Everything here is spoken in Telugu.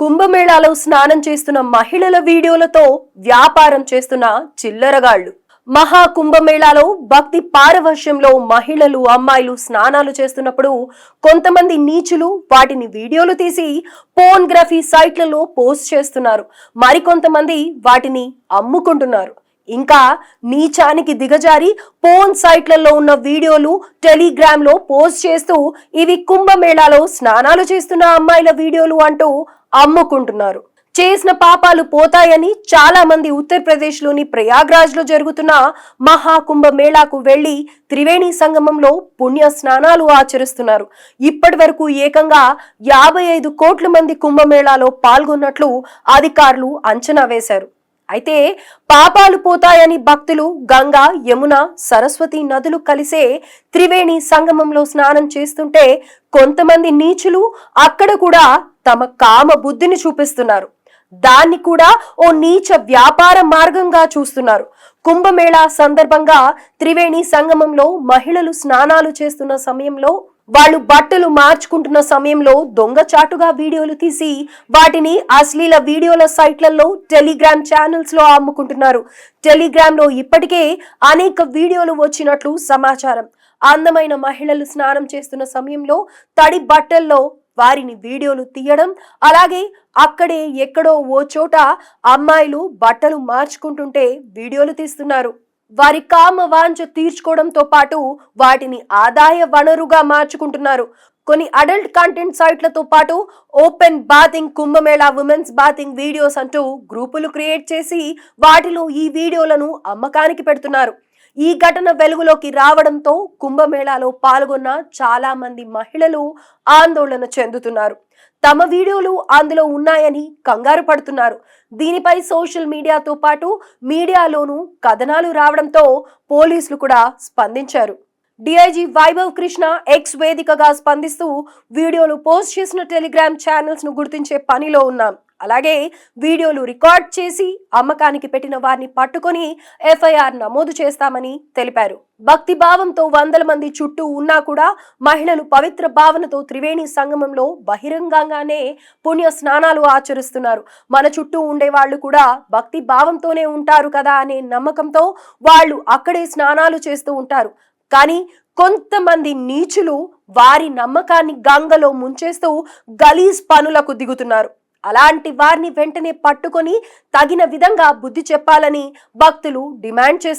కుంభమేళాలో స్నానం చేస్తున్న మహిళల వీడియోలతో వ్యాపారం చేస్తున్న చిల్లరగాళ్ళు మహా కుంభమేళాలో భక్తి పారవశ్యంలో మహిళలు అమ్మాయిలు స్నానాలు చేస్తున్నప్పుడు కొంతమంది నీచులు వాటిని వీడియోలు తీసి పోన్గ్రఫీ సైట్లలో పోస్ట్ చేస్తున్నారు. మరికొంతమంది వాటిని అమ్ముకుంటున్నారు. ఇంకా నీచానికి దిగజారి పోన్ సైట్లలో ఉన్న వీడియోలు టెలిగ్రామ్లో పోస్ట్ చేస్తూ ఇవి కుంభమేళాలో స్నానాలు చేస్తున్న అమ్మాయిల వీడియోలు అంటూ అమ్ముకుంటున్నారు. చేసిన పాపాలు పోతాయని చాలా మంది ఉత్తరప్రదేశ్లోని ప్రయాగ్రాజ్లో జరుగుతున్న మహాకుంభ మేళాకు వెళ్ళి త్రివేణి సంగమంలో పుణ్య స్నానాలు ఆచరిస్తున్నారు. ఇప్పటి వరకు ఏకంగా యాభై ఐదు కోట్ల మంది కుంభమేళాలో పాల్గొన్నట్లు అధికారులు అంచనా వేశారు. అయితే పాపాలు పోతాయని భక్తులు గంగా యమున సరస్వతి నదులు కలిసే త్రివేణి సంగమంలో స్నానం చేస్తుంటే కొంతమంది నీచులు అక్కడ కూడా తమ కామ బుద్ధిని చూపిస్తున్నారు. దాన్ని కూడా ఓ నీచ వ్యాపార మార్గంగా చూస్తున్నారు. కుంభమేళా సందర్భంగా త్రివేణి సంగమంలో మహిళలు స్నానాలు చేస్తున్న సమయంలో వాళ్ళు బట్టలు మార్చుకుంటున్న సమయంలో దొంగచాటుగా వీడియోలు తీసి వాటిని అశ్లీల వీడియోల సైట్లలో టెలిగ్రామ్ ఛానల్స్లో అమ్ముకుంటున్నారు. టెలిగ్రామ్లో ఇప్పటికే అనేక వీడియోలు వచ్చినట్లు సమాచారం. అందమైన మహిళలు స్నానం చేస్తున్న సమయంలో తడి బట్టల్లో వారిని వీడియోలు తీయడం అలాగే అక్కడే ఎక్కడో ఓ చోట అమ్మాయిలు బట్టలు మార్చుకుంటుంటే వీడియోలు తీస్తున్నారు. వారి కామ వాంఛ తీర్చుకోవడంతో పాటు వాటిని ఆదాయ వనరుగా మార్చుకుంటున్నారు. కొన్ని అడల్ట్ కంటెంట్ సైట్లతో పాటు open bathing Kumbh Mela women's bathing videos అంటూ గ్రూపులు క్రియేట్ చేసి వాటిలో ఈ వీడియోలను అమ్మకానికి పెడుతున్నారు. ఈ ఘటన వెలుగులోకి రావడంతో కుంభమేళాలో పాల్గొన్న చాలా మంది మహిళలు ఆందోళన చెందుతున్నారు. తమ వీడియోలు అందులో ఉన్నాయని కంగారు పడుతున్నారు. దీనిపై సోషల్ మీడియాతో పాటు మీడియాలోనూ కథనాలు రావడంతో పోలీసులు కూడా స్పందించారు. డిఐజీ వైభవ్ కృష్ణ ఎక్స్ వేదికగా స్పందిస్తూ వీడియోలు పోస్ట్ చేసిన టెలిగ్రామ్ ఛానల్స్ను గుర్తించే పనిలో ఉన్నాం. అలాగే వీడియోలు రికార్డ్ చేసి అమ్మకానికి పెట్టిన వారిని పట్టుకొని ఎఫ్ఐఆర్ నమోదు చేస్తామని తెలిపారు. భక్తి భావంతో వందల మంది చుట్టూ ఉన్నా కూడా మహిళలు పవిత్ర భావనతో త్రివేణి సంగమంలో బహిరంగంగానే పుణ్య స్నానాలు ఆచరిస్తున్నారు. మన చుట్టూ ఉండే వాళ్ళు కూడా భక్తి భావంతోనే ఉంటారు కదా అనే నమ్మకంతో వాళ్ళు అక్కడే స్నానాలు చేస్తూ ఉంటారు. కానీ కొంతమంది నీచులు వారి నమ్మకాన్ని గంగలో ముంచేస్తూ గలీజ్ పనులకు దిగుతున్నారు. అలాంటి వారిని వెంటనే పట్టుకొని తగిన విధంగా బుద్ధి చెప్పాలని భక్తులు డిమాండ్ చేస్తున్నారు